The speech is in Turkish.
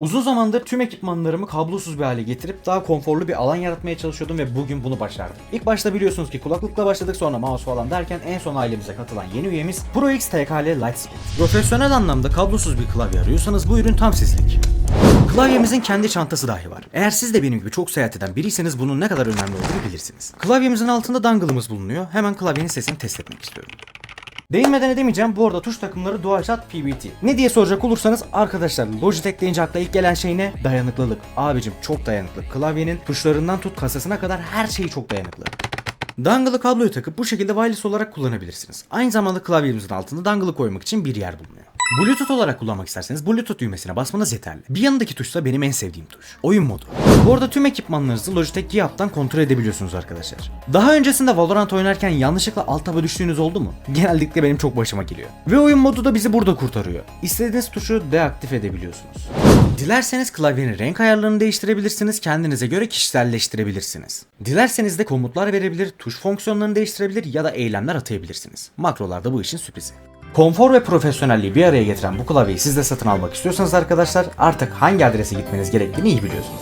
Uzun zamandır tüm ekipmanlarımı kablosuz bir hale getirip daha konforlu bir alan yaratmaya çalışıyordum ve bugün bunu başardım. İlk başta biliyorsunuz ki kulaklıkla başladık sonra mouse falan derken en son ailemize katılan yeni üyemiz ProX TKL Lightspeed. Profesyonel anlamda kablosuz bir klavye arıyorsanız bu ürün tam sizlik. Klavyemizin kendi çantası dahi var. Eğer siz de benim gibi çok seyahat eden biriyseniz bunun ne kadar önemli olduğunu bilirsiniz. Klavyemizin altında dongle'ımız bulunuyor. Hemen klavyenin sesini test etmek istiyorum. Değinmeden edemeyeceğim bu arada tuş takımları DualShock PBT. Ne diye soracak olursanız arkadaşlar Logitech deyince akla ilk gelen şey ne? Dayanıklılık. Abicim çok dayanıklı. Klavyenin tuşlarından tut kasasına kadar her şeyi çok dayanıklı. Dongle'ı kabloya takıp bu şekilde wireless olarak kullanabilirsiniz. Aynı zamanda klavyemizin altında dongle'ı koymak için bir yer bulunuyor. Bluetooth olarak kullanmak isterseniz Bluetooth düğmesine basmanız yeterli. Bir yanındaki tuşsa benim en sevdiğim tuş. Oyun modu. Bu arada tüm ekipmanlarınızı Logitech G Hub'dan kontrol edebiliyorsunuz arkadaşlar. Daha öncesinde Valorant oynarken yanlışlıkla alt taba düştüğünüz oldu mu? Genellikle benim çok başıma geliyor. Ve oyun modu da bizi burada kurtarıyor. İstediğiniz tuşu deaktif edebiliyorsunuz. Dilerseniz klavyenin renk ayarlarını değiştirebilirsiniz, kendinize göre kişiselleştirebilirsiniz. Dilerseniz de komutlar verebilir, tuş fonksiyonlarını değiştirebilir ya da eylemler atayabilirsiniz. Makrolar da bu işin sürprizi. Konfor ve profesyonelliği bir araya getiren bu klavyeyi siz de satın almak istiyorsanız arkadaşlar artık hangi adrese gitmeniz gerektiğini iyi biliyorsunuz.